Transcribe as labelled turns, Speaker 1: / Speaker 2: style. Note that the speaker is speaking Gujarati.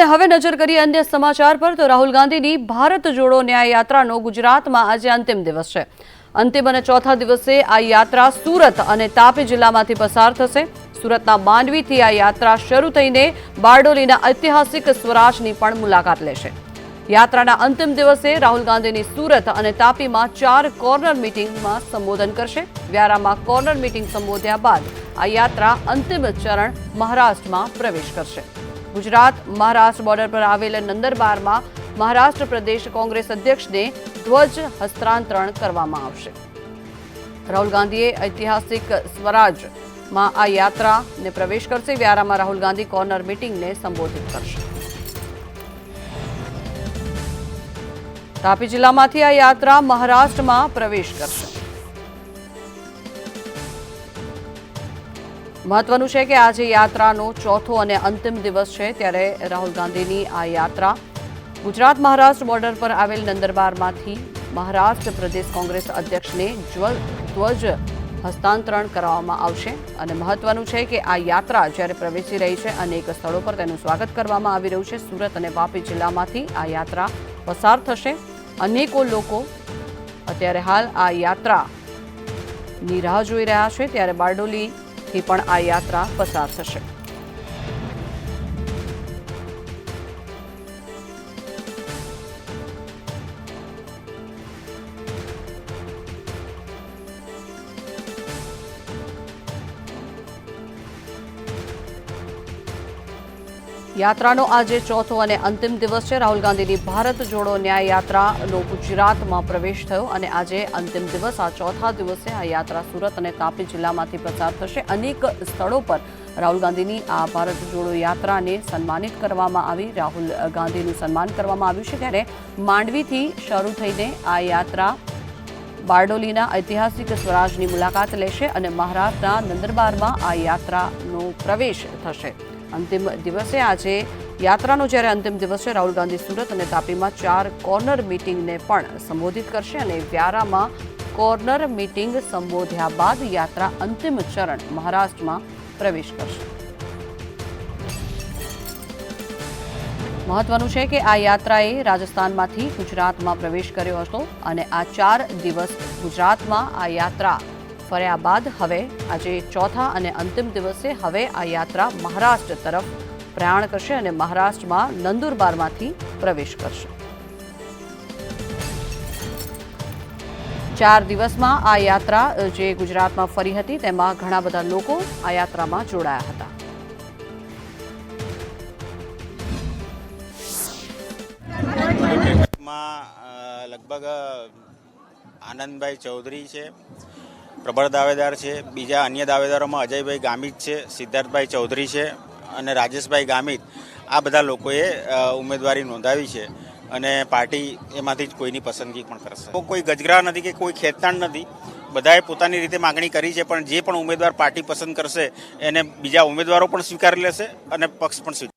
Speaker 1: અને હવે નજર કરીએ અન્ય સમાચાર પર, તો રાહુલ ગાંધીની ભારત જોડો ન્યાય યાત્રાનો ગુજરાતમાં આજે અંતિમ દિવસ છે. અંતિમ અને ચોથા દિવસે આ યાત્રા સુરત અને તાપી જિલ્લામાંથી પસાર થશે. સુરતના માંડવીથી આ યાત્રા શરૂ થઈને બારડોલીના ઐતિહાસિક સ્વરાજની પણ મુલાકાત લેશે. યાત્રાના અંતિમ દિવસે રાહુલ ગાંધીની સુરત અને તાપીમાં ચાર કોર્નર મિટિંગમાં સંબોધન કરશે. વ્યારામાં કોર્નર મિટિંગ સંબોધ્યા બાદ આ યાત્રા અંતિમ ચરણ મહારાષ્ટ્રમાં પ્રવેશ કરશે. ગુજરાત મહારાષ્ટ્ર બોર્ડર પર આવેલ નંદરબારમાં મહારાષ્ટ્ર પ્રદેશ કોંગ્રેસ અધ્યક્ષને ધ્વજ હસ્તાંતરણ કરવામાં આવશે. રાહુલ ગાંધીએ ઐતિહાસિક સ્વરાજમાં આ યાત્રાને પ્રવેશ કરશે. વ્યારામાં રાહુલ ગાંધી કોર્નર મિટિંગને સંબોધિત કરશે. તાપી જિલ્લામાંથી આ યાત્રા મહારાષ્ટ્રમાં પ્રવેશ કરશે. મહત્વનું છે કે આજે યાત્રાનો ચોથો અને અંતિમ દિવસ છે ત્યારે રાહુલ ગાંધીની આ યાત્રા ગુજરાત મહારાષ્ટ્ર બોર્ડર પર આવેલ નંદરબારમાંથી મહારાષ્ટ્ર પ્રદેશ કોંગ્રેસ અધ્યક્ષને ધ્વજ હસ્તાંતરણ કરવામાં આવશે અને મહત્વનું છે કે આ યાત્રા જ્યારે પ્રવેશી રહી છે, અનેક સ્થળો પર તેનું સ્વાગત કરવામાં આવી રહ્યું છે. સુરત અને વાપી જિલ્લામાંથી આ યાત્રા પસાર થશે. અનેકો લોકો અત્યારે હાલ આ યાત્રાની રાહ જોઈ રહ્યા છે. ત્યારે બારડોલીથી પણ આ યાત્રા પસાર થશે. યાત્રાનો આજે ચોથો અને અંતિમ દિવસ છે. રાહુલ ગાંધીની ભારત જોડો ન્યાય યાત્રાનો ગુજરાતમાં પ્રવેશ થયો અને આજે અંતિમ દિવસ, આ ચોથા દિવસે આ યાત્રા સુરત અને તાપી જિલ્લામાંથી પસાર થશે. અનેક સ્થળો પર રાહુલ ગાંધીની આ ભારત જોડો યાત્રાને સન્માનિત કરવામાં આવી, રાહુલ ગાંધીનું સન્માન કરવામાં આવ્યું છે. ત્યારે માંડવીથી શરૂ થઈને આ યાત્રા બારડોલીના ઐતિહાસિક સ્વરાજની મુલાકાત લેશે અને મહારાષ્ટ્રના નંદરબારમાં આ યાત્રાનો પ્રવેશ થશે. અંતિમ દિવસે આજે યાત્રાનો જ્યારે અંતિમ દિવસ છે, રાહુલ ગાંધી સુરત અને તાપીમાં ચાર કોર્નર મિટિંગને પણ સંબોધિત કરશે અને વ્યારામાં કોર્નર મિટિંગ સંબોધ્યા બાદ યાત્રા અંતિમ ચરણ મહારાષ્ટ્રમાં પ્રવેશ કરશે. મહત્વનું છે કે આ યાત્રાએ રાજસ્થાનમાંથી ગુજરાતમાં પ્રવેશ કર્યો હતો અને આ ચાર દિવસ ગુજરાતમાં આ યાત્રા ફર્યા બાદ હવે આજે ચોથા અને અંતિમ દિવસે હવે આ યાત્રા મહારાષ્ટ્ર તરફ પ્રયાણ કરશે અને મહારાષ્ટ્રમાં નંદુરબારમાંથી પ્રવેશ કરશે. ચાર દિવસમાં આ યાત્રા જે ગુજરાતમાં ફરી હતી તેમાં ઘણા બધા લોકો આ યાત્રામાં જોડાયા હતા.
Speaker 2: લગભગ આનંદભાઈ ચૌધરી છે. પ્રબળ દાવેદાર છે. બીજા અન્ય દાવેદારોમાં અજયભાઈ ગામિત છે, સિદ્ધાર્થભાઈ ચૌધરી છે અને રાજેશભાઈ ગામિત. આ બધા લોકોએ ઉમેદવારી નોંધાવી છે અને પાર્ટી એમાંથી જ કોઈની પસંદગી પણ કરશે. કોઈ ગજગરા નથી કે કોઈ ખેતતાણ નથી. બધાએ પોતાની રીતે માગણી કરી છે, પણ જે પણ ઉમેદવાર પાર્ટી પસંદ કરશે, એને બીજા ઉમેદવારો પણ સ્વીકારી લેશે અને પક્ષ પણ સ્વીકાર